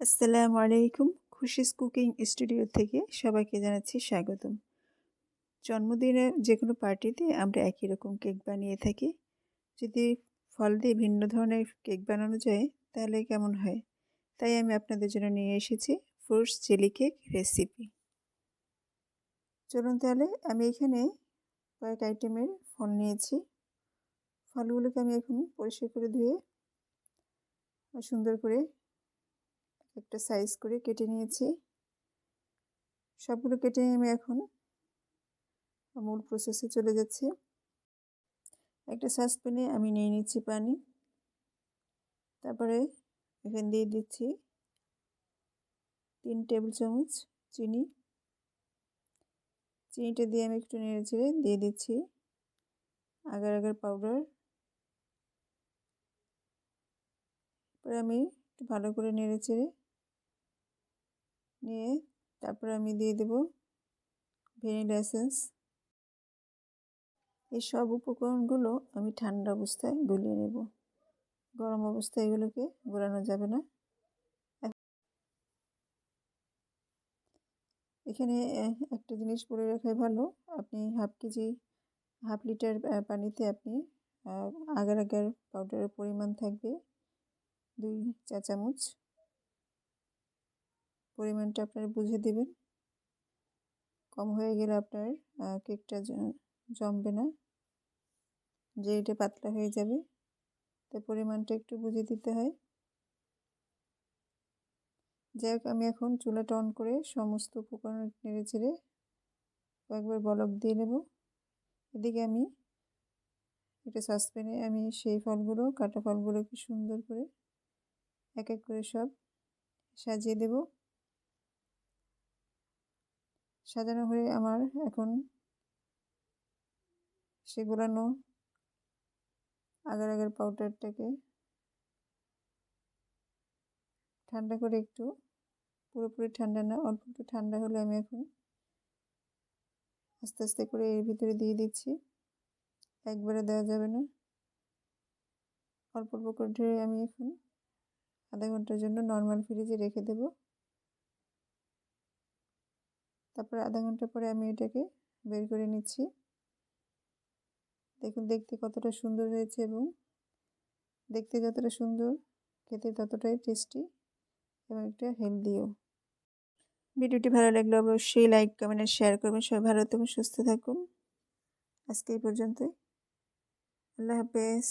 আসসালামু আলাইকুম। Khushi's cooking studio থেকে সবাইকে জানাচ্ছি স্বাগতম। জন্মদিনে যে কোনো পার্টিতে আমরা একই রকম কেক বানিয়ে থাকি। যদি ফল দিয়ে ভিন্ন ধরনের কেক বানানো যায়, তাহলে কেমন হয়? তাই আমি আপনাদের জন্য নিয়ে এসেছি ফ্রুটস চিলি কেক রেসিপি। চলুন তাহলে, আমি এখানে কয়েক আইটেমের ফল নিয়েছি। ফলগুলোকে আমি এখন পরিষ্কার করে ধুয়ে, সুন্দর করে একটা সাইজ করে কেটে নিয়েছি। সবগুলো কেটে নিয়ে আমি এখন মূল প্রসেসে চলে যাচ্ছি। একটা সসপ্যানে আমি নিয়ে নিচ্ছি পানি। তারপরে এখানে দিয়ে দিচ্ছি তিন টেবিল চামচ চিনি। চিনিটা দিয়ে আমি একটু নেড়ে চেড়ে দিয়ে দিচ্ছি আগার আগার পাউডার পরে আমি একটু ভালো করে নেড়ে চেড়ে নিয়ে তারপর আমি দিয়ে দেব ভ্যানিলা এসেন্স। এই সব উপকরণগুলো আমি ঠান্ডা অবস্থায় গলিয়ে নেব। গরম অবস্থায় এগুলোকে গোলানো যাবে না। এখানে একটা জিনিস বলে রাখাই ভালো। আপনি হাফ কেজি, হাফ লিটার পানিতে আপনি আগার আগার পাউডারের পরিমাণ থাকবে দুই চা চামচ পরিমাণটা আপনারা বুঝে দেবেন। কম হয়ে গেলে আপনার কেকটা জমবে না। যে এটা পাতলা হয়ে যাবে তাই পরিমাণটা একটু বুঝে দিতে হয়। যাই হোক আমি এখন চুলাটা অন করে সমস্ত উপকরণ নেড়ে চেড়ে কয়েকবার বলক দিয়ে নেব। এদিকে আমি একটা সসপ্যানে আমি সেই ফলগুলো, কাটা ফলগুলোকে সুন্দর করে এক এক করে সব সাজিয়ে দেবো। সাজানো হয়ে আমার এখন সে গোলানো আগার আগার পাউডারটাকে ঠান্ডা করে একটু, পুরোপুরি ঠান্ডা না, অল্প একটু ঠান্ডা হলে আমি এখন আস্তে আস্তে করে এর ভিতরে দিয়ে দিচ্ছি। একবারে দেওয়া যাবে না। অল্প অল্প করে ধরে আমি এখন আধা ঘণ্টার জন্য নর্মাল ফ্রিজে রেখে দেবো। তারপর আধা ঘণ্টা পরে আমি এটাকে বের করে নিচ্ছি। দেখুন, দেখতে কতটা সুন্দর হয়েছে এবং দেখতে যতটা সুন্দর, খেতে ততটাই টেস্টি এবং একটা হেলদিও ভিডিওটি ভালো লাগলে অবশ্যই লাইক কমেন্ট আর শেয়ার করবেন। সবাই ভালো তুমি সুস্থ থাকুন। আজকে এই পর্যন্তই। আল্লাহ হাফেজ।